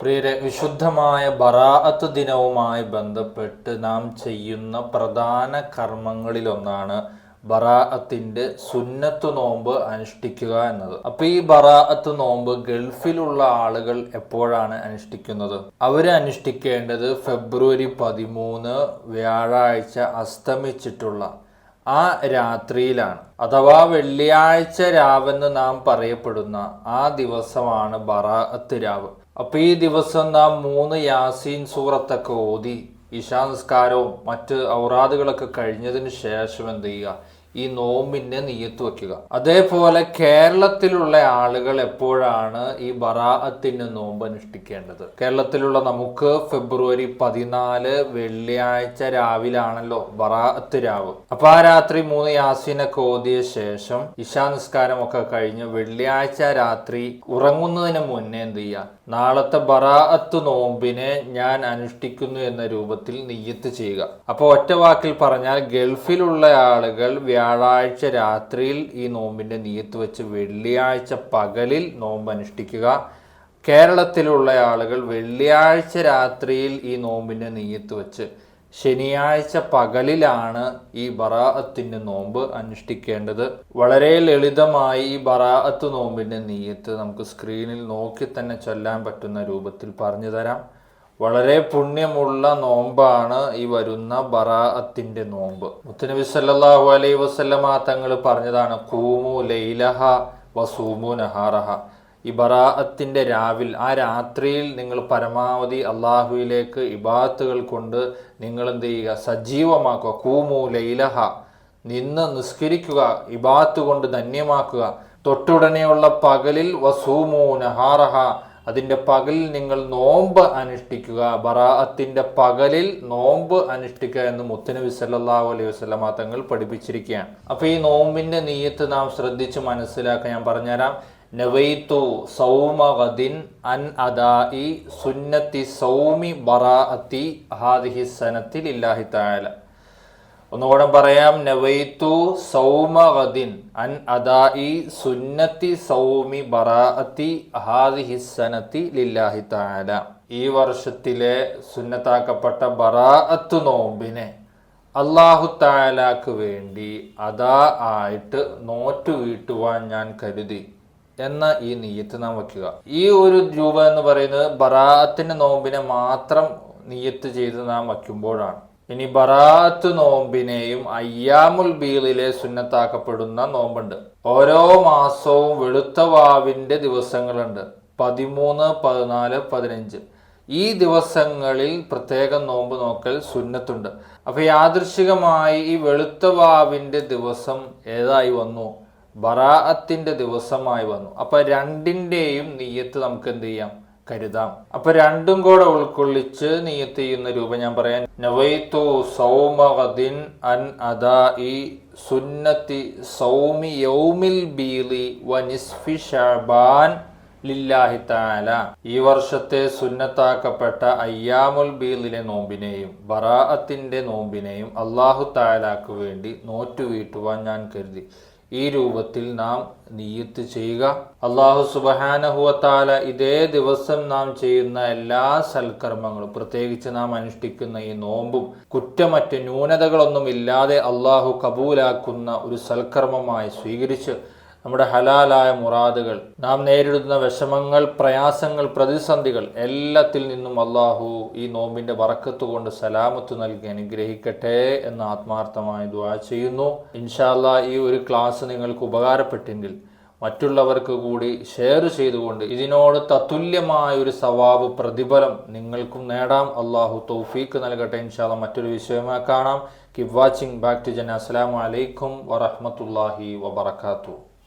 പ്രിയരെ വിശുദ്ധമായ ബറാഅത്ത് ദിനവുമായി ബന്ധപ്പെട്ട് നാം ചെയ്യുന്ന പ്രധാന കർമ്മങ്ങളിലൊന്നാണ് ബറാഅത്തിന്റെ സുന്നത്ത് നോമ്പ് അനുഷ്ഠിക്കുക എന്നത്. അപ്പൊ ഈ ബറാഅത്ത് നോമ്പ് ഗൾഫിലുള്ള ആളുകൾ എപ്പോഴാണ് അനുഷ്ഠിക്കുന്നത്? അവർ അനുഷ്ഠിക്കേണ്ടത് ഫെബ്രുവരി പതിമൂന്ന് വ്യാഴാഴ്ച അസ്തമിച്ചിട്ടുള്ള ആ രാത്രിയിലാണ്. അഥവാ വെള്ളിയാഴ്ച രാവെന്ന് നാം പറയപ്പെടുന്ന ആ ദിവസമാണ് ബറാഅത്ത് രാവ്. അപ്പൊ ഈ ദിവസം നാം മൂന്ന് യാസീൻ സൂറത്തൊക്കെ ഓതി. ഇശാനസ്കാരവും മറ്റ് ഔറാദുകളൊക്കെ കഴിഞ്ഞതിന് ശേഷം എന്ത് ചെയ്യുക? ഈ നോമ്പിന്റെ നീയത്ത് വെക്കുക. അതേപോലെ കേരളത്തിലുള്ള ആളുകൾ എപ്പോഴാണ് ഈ ബറാഅത്തിന്റെ നോമ്പ് അനുഷ്ഠിക്കേണ്ടത്? കേരളത്തിലുള്ള നമുക്ക് ഫെബ്രുവരി പതിനാല് വെള്ളിയാഴ്ച രാവിലാണല്ലോ ബറാഅത്ത് രാവ്. അപ്പൊ ആ രാത്രി മൂന്ന് യാസിനൊക്കെ ഓതിയ ശേഷം ഇശാ നിസ്കാരം ഒക്കെ കഴിഞ്ഞ് വെള്ളിയാഴ്ച രാത്രി ഉറങ്ങുന്നതിന് മുന്നേ എന്ത് ചെയ്യുക? നാളത്തെ ബറാഅത്ത് നോമ്പിനെ ഞാൻ അനുഷ്ഠിക്കുന്നു എന്ന രൂപത്തിൽ നിയ്യത്ത് ചെയ്യുക. അപ്പോൾ ഒറ്റ വാക്കിൽ പറഞ്ഞാൽ ഗൾഫിലുള്ള ആളുകൾ വ്യാഴാഴ്ച രാത്രിയിൽ ഈ നോമ്പിന്റെ നീയത്ത് വെച്ച് വെള്ളിയാഴ്ച പകലിൽ നോമ്പ് അനുഷ്ഠിക്കുക. കേരളത്തിലുള്ള ആളുകൾ വെള്ളിയാഴ്ച രാത്രിയിൽ ഈ നോമ്പിന്റെ നെയ്യത്ത് വെച്ച് ശനിയാഴ്ച പകലിലാണ് ഈ ബറാഅത്തിന്റെ നോമ്പ് അനുഷ്ഠിക്കേണ്ടത്. വളരെ ലളിതമായി ഈ ബറാഅത്ത് നോമ്പിന്റെ നെയ്യത്ത് നമുക്ക് സ്ക്രീനിൽ നോക്കി തന്നെ ചൊല്ലാൻ പറ്റുന്ന രൂപത്തിൽ പറഞ്ഞു തരാം. വളരെ പുണ്യമുള്ള നോമ്പാണ് ഈ വരുന്ന ബറാഅത്തിന്റെ നോമ്പ്. മുത്തനബി സല്ലാഹു അലൈ വസ്ലമ തങ്ങൾ പറഞ്ഞതാണ് കൂമു ലൈലഹ വസൂമു നഹാറഹ. ഈ ബറാഅത്തിന്റെ രാവിൽ ആ രാത്രിയിൽ നിങ്ങൾ പരമാവധി അള്ളാഹുവിലേക്ക് ഇബാത്തുകൾ കൊണ്ട് നിങ്ങൾ എന്ത് ചെയ്യുക സജീവമാക്കുക. കൂമു ലൈലഹ നിന്ന് നിസ്കരിക്കുക ഇബാത്ത് കൊണ്ട് ധന്യമാക്കുക. തൊട്ടുടനെയുള്ള പകലിൽ വസൂമു നഹാറഹ അതിന്റെ പകലിൽ നിങ്ങൾ നോമ്പ് അനുഷ്ഠിക്കുക ബറാഅത്തിന്റെ പകലിൽ നോമ്പ് അനുഷ്ഠിക്കുക എന്ന് മുത്തനബി സല്ലാഹു അലൈഹി വസല്ലമ തങ്ങൾ പഠിപ്പിച്ചിരിക്കുകയാണ്. അപ്പൊ ഈ നോമ്പിന്റെ നീയത്ത് നാം ശ്രദ്ധിച്ച് മനസ്സിലാക്കാൻ ഞാൻ പറഞ്ഞുതരാം. നവൈത്തു സൗമഗദിൻ അൻ അദായി സുന്നത്തി സൗമി ബറാഅത്തി ഹാദിഹി സനത്തിൽ ഇല്ലാഹി ഒന്നുകൂടെ പറയാം. നവൈത്തു സൗമഗദിൻ അൻ അദായി സുന്നത്തി സൗമി ബറാഅത്തി ഹാദിഹി സനത്തി ലില്ലാഹി തആല. ഈ വർഷത്തിലെ സുന്നത്താക്കപ്പെട്ട ബറാഅത്ത് നോമ്പിനെ അള്ളാഹു താലാക്ക് വേണ്ടി അതാ ആയിട്ട് നോറ്റു വീട്ടുവാൻ ഞാൻ കരുതി എന്ന ഈ നീയത്ത് നാം വയ്ക്കുക. ഈ ഒരു രൂപ എന്ന് പറയുന്നത് ബറാഅത്തിന്റെ നോമ്പിനെ മാത്രം നീയത്ത് ചെയ്ത് നാം വയ്ക്കുമ്പോഴാണ്. ഇനി ബറാത്ത് നോമ്പിനെയും അയ്യാമുൽ ബീളിലെ സുന്നത്താക്കപ്പെടുന്ന നോമ്പുണ്ട്. ഓരോ മാസവും വെളുത്ത വാവിന്റെ ദിവസങ്ങളുണ്ട്. പതിമൂന്ന് പതിനാല് പതിനഞ്ച്. ഈ ദിവസങ്ങളിൽ പ്രത്യേകം നോമ്പ് നോക്കൽ സുന്നത്തുണ്ട്. അപ്പൊ യാദൃശികമായി ഈ വെളുത്ത വാവിന്റെ ദിവസം ഏതായി വന്നു? ബറാഅത്തിന്റെ ദിവസമായി വന്നു. അപ്പൊ രണ്ടിന്റെയും നീയത്ത് നമുക്ക് എന്ത് ചെയ്യാം? കരുതാം. അപ്പൊ രണ്ടും കൂടെ ഉൾക്കൊള്ളിച്ച് നീയത്ത് ചെയ്യുന്ന രൂപം ഞാൻ പറയാൻ. നവൈത്തു സൗമഗദിൻ അൻ അദാഇ സുന്നത്തി സൗമി യൗമിൽ ബീലി വനിസ്ഫി ഷാബാൻ ലില്ലാഹി താല ഈ വർഷത്തെ സുന്നത്താക്കപ്പെട്ട അയ്യാമുൽ ബീലിലെ നോമ്പിനെയും ബറാഅത്തിന്റെ നോമ്പിനെയും അള്ളാഹു താലാക്ക് വേണ്ടി നോറ്റുവീട്ടുവാൻ ഞാൻ കരുതി. ഈ രൂപത്തിൽ നാം നീയത്ത് ചെയ്യുക. അള്ളാഹു സുബഹാനഹുവത്താല ഇതേ ദിവസം നാം ചെയ്യുന്ന എല്ലാ സൽക്കർമ്മങ്ങളും പ്രത്യേകിച്ച് നാം അനുഷ്ഠിക്കുന്ന ഈ നോമ്പും കുറ്റമറ്റ ന്യൂനതകളൊന്നും ഇല്ലാതെ അള്ളാഹു കബൂലാക്കുന്ന ഒരു സൽക്കർമ്മമായി സ്വീകരിച്ച് നമ്മുടെ ഹലാലായ മുറാദുകൾ നാം നേരിടുന്ന വിഷമങ്ങൾ പ്രയാസങ്ങൾ പ്രതിസന്ധികൾ എല്ലാത്തിൽ നിന്നും അള്ളാഹു ഈ നോമ്പിന്റെ വറക്കത്ത് കൊണ്ട് സലാമത്ത് നൽകി അനുഗ്രഹിക്കട്ടെ എന്ന് ആത്മാർത്ഥമായി ദുആ ചെയ്യുന്നു. ഇൻഷാല്ല ഈ ഒരു ക്ലാസ് നിങ്ങൾക്ക് ഉപകാരപ്പെട്ടെങ്കിൽ മറ്റുള്ളവർക്ക് കൂടി ഷെയർ ചെയ്തുകൊണ്ട് ഇതിനോട് തത്തുല്യമായ ഒരു സവാബ് പ്രതിഫലം നിങ്ങൾക്കും നേടാം. അള്ളാഹു തൗഫീക്ക് നൽകട്ടെ. ഇൻഷാല്ല മറ്റൊരു വിഷയമായി കാണാം. കീപ് വാച്ചിങ് ബാക്ക് ടു ജന അസ്സലാമു അലൈക്കും വറഹ്മത്തുള്ളാഹി വബറകാതുഹു